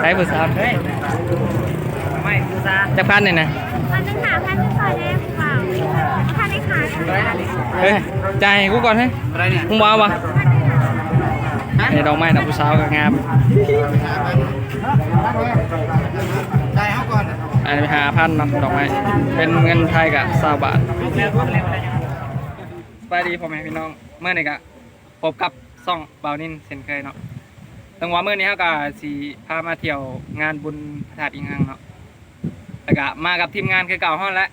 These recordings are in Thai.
ใช้ผู้สาวไม่กูซาจะพันเนี่ยนะพันหนึ่งหาพันหนึ่งซอยได้เปล่าพันในขาเฮ้ยจ่ายให้กูก่อนเฮ้ยอะไรเนี่ยมึงว้าวปะไอ้ดอกไม้ดอกผู้สาวก็งามได้เขาก่อนอันนี้หาพันเนาะดอกไม้เป็นเงินไทยกับสาบาทเร็วเร็วเร็วสบายดีพ่อแม่พี่น้องเมื่อนี้ก็พบกับซ่องเบานินเช่นเคยเนาะ ตั้งว่าเมื่อนี้เขาก็สีพามาเที่ยวงานบุญพระธาตุอิงหังเนาะแล้วก็มากับทีมงานคือเก่าห้องแล้ว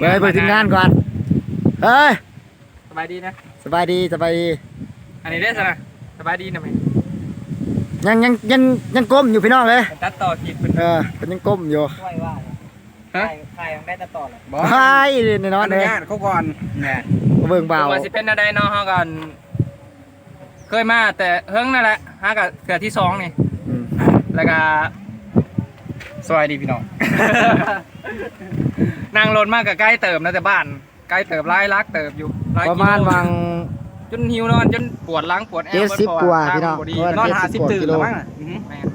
เฮ้ยเปิดทีมงานก่อนเฮ้ยสบายดีนะสบายดีสบายดีอันนี้ได้สนะสบายดีนะไหมยังยังยังยังก้มอยู่พี่น้องเลยตัดต่อคลิปเป็นเออเป็นยังก้มอยู่ช่วยว่าฮะใครยังได้ตัดต่อเลยใช่ในนอนเลยเขาก่อนเนี่ยเบิ่งเบาว่าสิเป็นอะไรเนาะเฮากัน เคยมาแต่เฮิงนั่นแหละฮะกับเกือที่สองนี่อืมแล้วก็สวัสดีพี่น้อง นั่งรถมากกับใกล้เติมนะแต่บ้านใกล้เติมไล่ลักเติบอยู่หลยประกิโลมาณวัง จนหิวนอนจนปวดหลังปวดแอวเจ็ดสิบปวกว่าทพี่น้องบ่ดีเพราะว่า นอนเจ็ดหาสิสิบบกว่าตื่นกิโลแล้วมั้งน่ะอือหือแม่น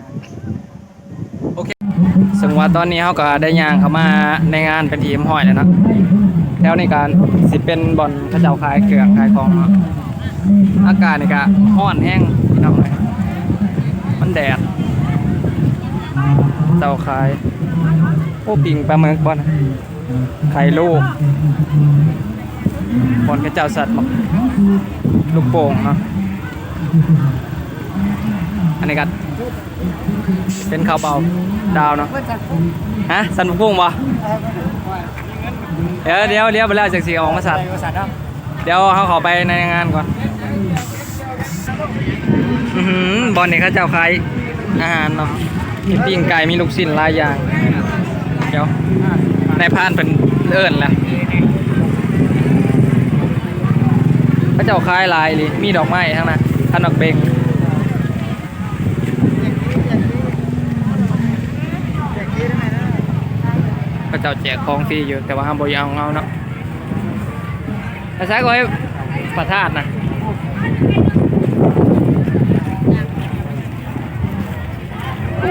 ๆโอเคสมมติว่าตอนนี้เขาก็ได้ย่างเข้ามาในงานเป็นทีมห้อยแล้วเนาะแล้วในการสิเป็นบอลพระเจ้าขายเครื่องขายของเนาะ อากาศนี่ก็ร้อนแห้งพี่น้องเลยมันแดดเจ้าขายโอ้ปิงปลาหมึกบอลไข่ลูกบอลกระเจ้าสัตว์หมกลูกโป่งเนาะอันนี้ก็เป็นข้าวเบาดาวเนาะฮะสันพุ่งปะเดี๋ยวเดี๋ยวเดี๋ยวไปแล้วจากสีออกมาสัตว์เดี๋ยวเขาขอไปในงานก่อน บอลเนี่ยเขาเจ้าขายอาหารเนาะมีปิ้งไก่มีลูกชิ้นหลายอย่าง เดี๋ยวในพานเป็นเอิญแหละเขาจ้าขายหลายเลยมีดอกไม้ทั้งนั้นขนมเบงเขาเจ้าแจกของฟรีอยู่แต่ว่าห้ามบริเอาของเราเนาะแต่ใช้ก็ไว้ประทาดนะ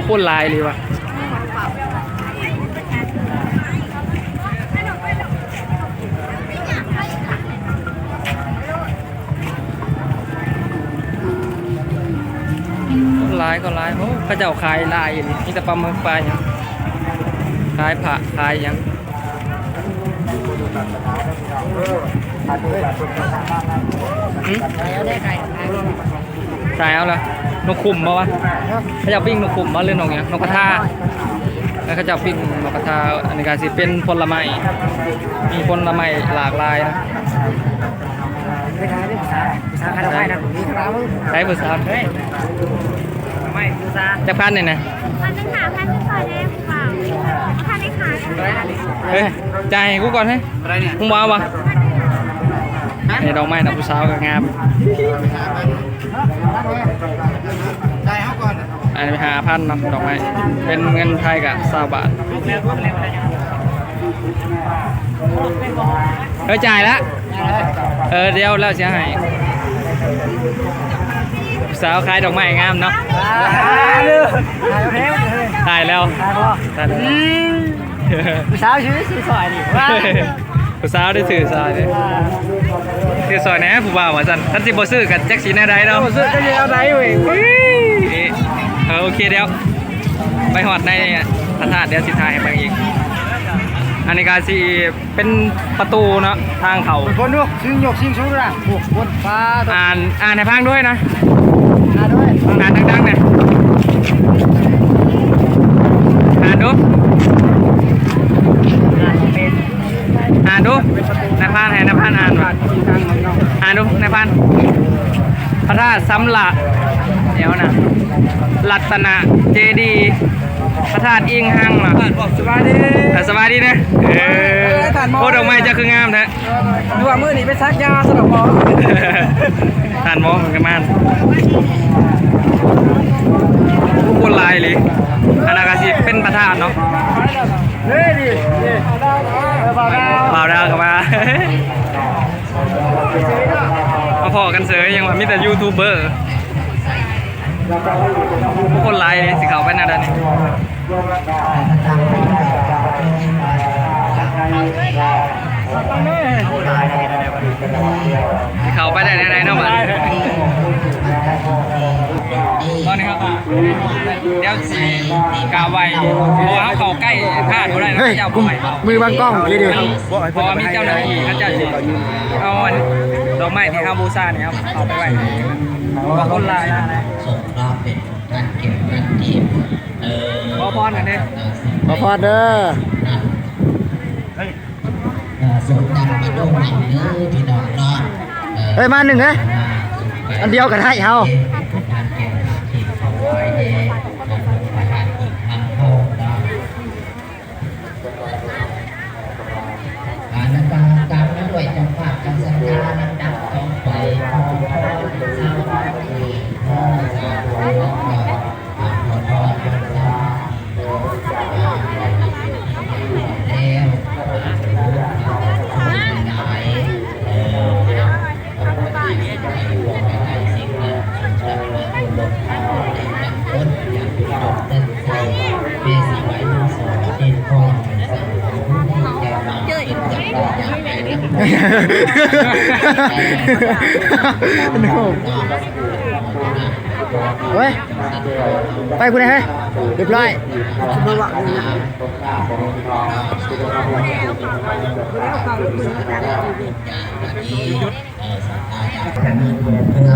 โอ้โคตรลายเลยว่ะลายก็ลายโอ้พระเจ้าขายลายอย่างนี้มีแต่ปลาหมึกปลาอย่างขายผักขายอย่างใช่เอาเลย นกขุมมาวะเขาจะปิ้งนกขุมมาเรื่องนกเนี้ยนกกระทาแล้วเขาจะปิ้งนกกระทาอันนี้ก็สิเป็นผลไม้มีผลไม้หลากหลายนะใช้ภาษาไม่กูซาจะพันเนี่ยนะพันหนึ่งหาพันหนึ่งซอยได้เปล่าพันในขาเฮ้ยจ่ายให้กูก่อนเฮ้ยอะไรเนี่ยมึงว้าวปะไอ้ดอกไม้ดอกผู้สาวก็งาม ได้เขาก่อนอันนี้หาพันเนาะดอกไม้เป็นเงินไทยกับสาบาทเร็วเร็วเร็วเฮ้ยจ่ายแล้วเออเดี๋ยวแล้วเสียหายสาวขายดอกไม้งามเนาะถ่ายแล้วถ่ายแล้วเช้าชื่อสีสวยดิว่าผู้สาวได้ถือสายเลย ถือสอยแหน่ผู้บ่าวว่าซั่นท่านสิบ่ซื้อกับแจ็คสีแน่ใดเนาะซื้อก็ยังไรเว้ยเออโอเคเดี๋ยวไปหอดในพระธาตุเดี๋ยวสิถ่ายให้เบิ่งอีก อันนี้ก็สิเป็นประตูเนาะทางเขาคนดูซิงหยกซิงชูระโอ้คนฟ้าตัวอ่านอ่านในพังด้วยนะนาด้วยอ่านดังๆหน่อยอ่านดู อ่านดูนายพานให้นายพานอ่านว่ะอ่านดูนายพานพระธาตุสำลักเดี๋ยวนะรัตนะเจดีย์พระธาตุอิงหังเหรอสบายดีแต่สบายดีนะเออโคตรดอกไม้จะคืองามแท้ดูว่ามือนี้ไปซักยาสำหรับหมอทานหมอเหมือนกันมานโคตรลายเลยอนาคาซีเป็นประธานเนาะเฮ้ยดิเบา ดาวบ่าวดาวกลับมามาพอกันเสยยังว่ามีแต่ยูทูบเบอร์ผู้คนหลายเลยสิเขาไปหน้าด้านนี้สิเขาไปได้ไหนๆเนาะบัดตอนนี้ครับเดี๋ยวสิกาไว้เพราะว่าเขาใกล้พลาดบ่ได้นะเฮ้ยเจ้ากูบ่ไหวเปล่ามือบังกล้องนี่ดิเพราะว่ามีเจ้าหน้าที่เขาเจะสิเอาอันดอกไม้ที่เฮาบูชาเนี่ยครับเอาไปไว้เพราะว่าคนหลายนะส่งรอบเป็นการเก็บการทีมเออขอพรหน่อยดิขอพอเด้อเอ่อ ส่งดังมาหนังเนื้อพี่น้องเนาะเอ้ยมาหนึ่งนะอันเดียวกันให้เฮาเป็นการเก็บการทีมของไว้ในของประธานอีกทางโลกรตามตามด้วยจังหวะจังสัญญาดับต่อไป ไรนะเฮ้ย ไปกูเลยเฮ้ยเรียบร้อย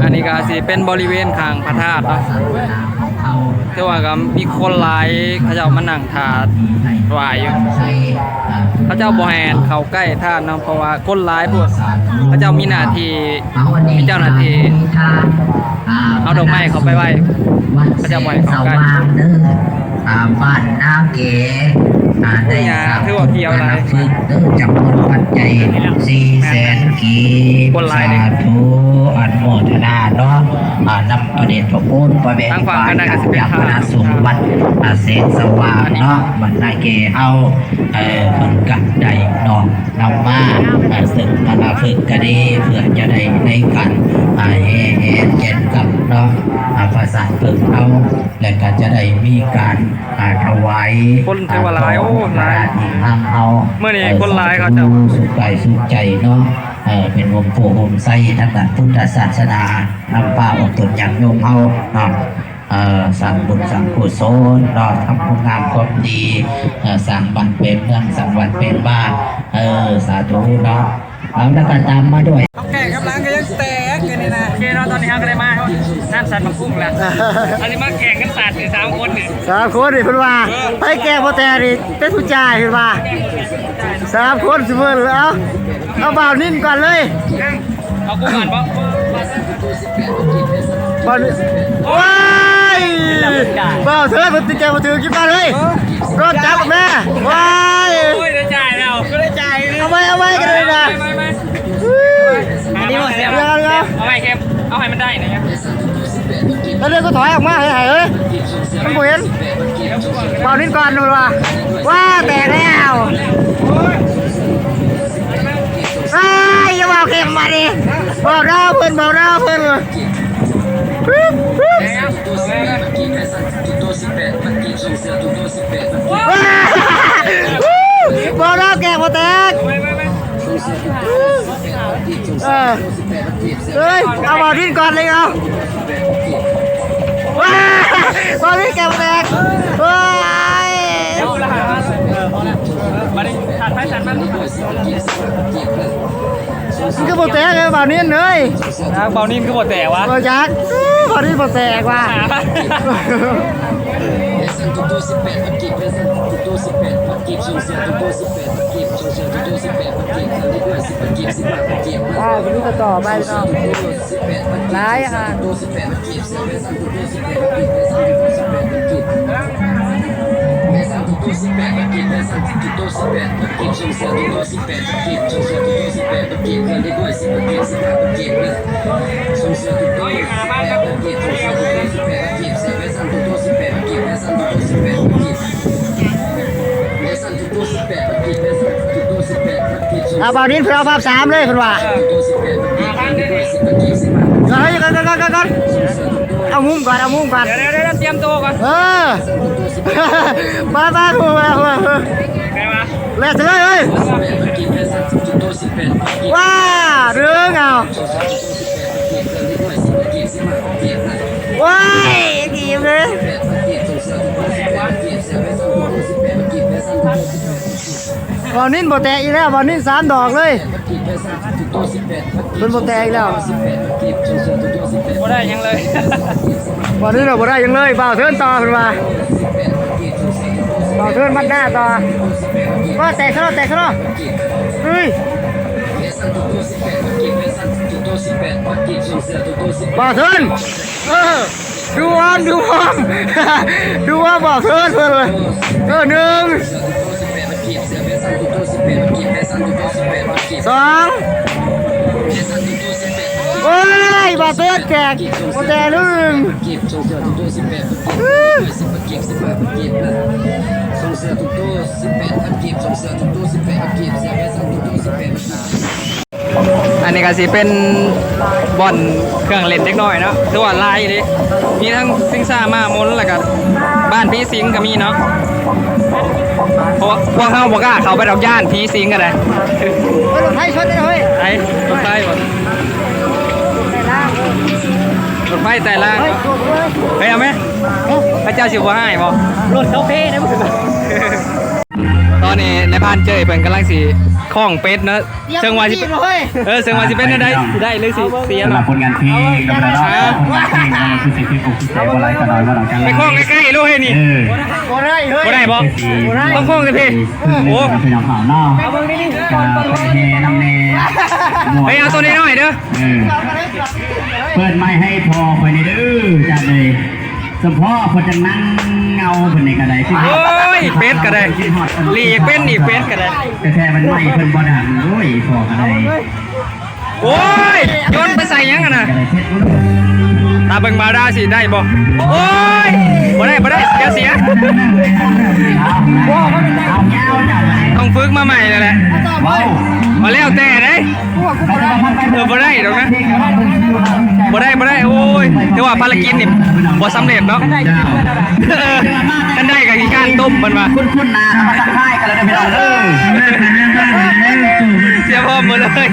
อันนี้ก็สิเป็นบริเวณข้างพระธาตุเนาะ แต่ว่าก็มีคนหลายเขาเจ้ามานั่งถาดไหวอยู่เขาเจ้าบ่แห่เข้าใกล้ธาตุเนาะเพราะว่าคนหลายพวกเขาเจ้ามีหน้าที่มีเจ้าหน้าที่เอาดอกไม้เข้าไปไหว้วัดพระแสเจ้าไหว้งสเข้าใกล้ว่างเด้ออ่าบ้านนาเก๋อ่าได้เนี่ยสร้างถือว่าเกี่ยวหลายฝึกเด้อจำนวนปัจจัยสี่แสน กีบคนหลายเลยสาธุอนุโมทนาเนาะอ่านำประเด็นพระคุณประเวณทางฝั่งฝ่ายคณะการเกษตรจากคณะสงฆ์วัดอ่าแสงสว่างเนาะบันนาเกเอาเอ่อคนกันได้เนาะนำมาอ่าซึ่งคณะฝึกก็ดีเพื่อจะได้ในกันอ่าแห่แห่เย็นกับเนาะอ่าภาษาฝึกเอาและก็จะได้มีการอ่าถวายคนถือว่าหลายโอ้หลายอีกทางเอาเมื่อนี้คนหลายเขาจะสุขกายสุขใจเนาะเออเป็นวงโพวงไส้ทางด้านพุทธศาสนานำพาอดตนอย่างโยมเฮาเนาะเอ่อสั่งบุญสั่งกุศลเนาะทำคุณงามความดีเอ่อสั่งบันเป็นเมืองสั่งวันเป็นบ้านเออสาธุเนาะเอาแล้วก็ตามมาด้วยแก่กำลังก็ยังแตกกันนี่นะโอเคเนาะตอนนี้ครับก็ได้มานั่นสัตว์มาพุ่งแล้วอันนี้มาแข่งกันสัตว์สามคนเนี่ยสามคนนี่เพิ่นว่าไปแก่บ่แต่นี่เป็นผู้ชายเพิ่นว่าสามคนสิเบิ่นเอา เอาบ่าวนิ่นก่อนเลยเอากูก่อนปะบ่าวนิ่นว้ายบ่าวเธอเพิ่นติแกบ่ถือกินมาเลยรถจับแม่ว้ายโอ้ยได้จ่ายแล้วก็ได้จ่ายเลยเอาไว้เอาไว้กันเลยนะไม่ไม่อันนี้หมดเสียเดี๋ยวเดี๋ยวเอาไปเค็มเอาให้มันได้นะแล้วเดี๋ยวก็ถอยออกมาให้ให้เอ้ยมันบ่เห็นบ่าวนิ่นก่อนนู่นว่าว้าแตกแล้วอ้ายอย่า บอกเข็มมาดิบอกดาวเพิ่นบอกดาวเพิ่นบปึ๊บว้าวบอกดาวแกะบ่แตกเออเฮ้ยเอาบ่าวดิ้นก่อนเลยเอาว้าวบ่าวดิ้นแกะบ่แตกว้าย มาดิขาดไปขาดมันมันก็บ่แตกเลยบ่าวดิ้นเอ้ยนะเบานิ่มคือหมดแต่วะบ่จักบ่าวดิ้นบ่แตกว่ะอ่าวันนี้ก็ต่อไปเนาะร้ายอะ เอาบอลนี้เพื่อเอาภาพสามเลยคุณว่าเฮ้ยกันกันกันกัน เอามุ้งก่อน เอามุ้งก่อน เดี๋ยวเดี๋ยวเดี๋ยวเตรียมตัวก่อนเออมามาถูกมาถูกมาไงวะเล่นเลยเฮ้ยว้าเรื่องเอาว้ายกีมเลยบอลนินโบแตกอีกแล้วบอลนินสามดอกเลย เป็นโบแตกอีกแล้วบ่ได้หยังเลยบอลนินเราโบได้ยังเลยเบาเทิร์นต่อขึ้นมาเบาเทิร์นมัดหน้าต่อว่าแตกซะแล้วแตกซะแล้วเฮ้ยเบาเทิร์นเออดูวอมดูวอมดูวอมเบาเทิร์นเพิ่นเลยเออหนึ่งสอง โอ้ยเบาเทิร์นแจกโบแตกหนึ่งอันนี้ก็สิเป็นบอลเครื่องเล่นเล็กน้อยเนาะคือว่าลายดิมีทั้งซิงซ่ามามนแล้วก็บ้านพี่สิงก็มีเนาะ เพราะว่าพวกเขาบอกล้าเขาไปดอกย่านพี่สิงกันเลยเฮ้ยรถไฟชนได้เลยไอ้รถไฟบ่รถไฟแต่ล่างเฮ้ยโกรธเลยเฮ้ยเอาไหมพระเจ้าสิบ่ให้บ่รถเขาเพ่นะมึง ตอนนี้ในพานเจยเป็นกำลังสิคล้องเป็ดเนอะเชิงว่าสิเฮ้ยเออเชิงว่าสิเป็นได้ได้สิได้หรือสิเสียสำหรัเนาะบผลงานเพลงกับเราผลงานเพลงเราคือสิ่งที่ปลุกใจว่าไรก็น้อยว่าหลังจากไปคล้องใกล้ๆลูกเฮ้ยนี่ เออบ่ได้เฮ้ยบ่ได้บ่ต้องคล้องกันพี่โอ้โอ้เป็นอย่างข่าวนอกจะไปเฮน้ำเนเฮ้ยเอาตัวนี้หน่อยเด้อเออเปิดไม้ให้พอคอยในเด้อจัดเลยสมพ่อคนจะนั่งเงาเป็นในกระไดขึ้นโอ้ยเป็ดก็ได้หลีกเป็นอีกเป็ดก็ได้แต่แท้มันไม่เพิ่นบ่ดังโอ้ยพอกระไดโอ้ยโยนไปใส่หยังกันน่ะกระไดเพชรตาเบิ่งบาดาสิได้บ่โอ้ยบ่ได้บ่ได้เสียเสียเอาเอาเงาจัดเลย ต้องฝึกมาใหม่นั่นแหละว้าวมาแล้วแต่เด้เออบ่ได้ดอกนะบ่ได้บ่ได้โอ้ยถือว่าภารกิจนี่บ่สำเร็จเนาะเจ้าเออท่านได้กับอีการต้มมันมาคุณคุณนามาทักทายกันแล้วกันพี่น้องเด้อเสียพร้อมหมดเลย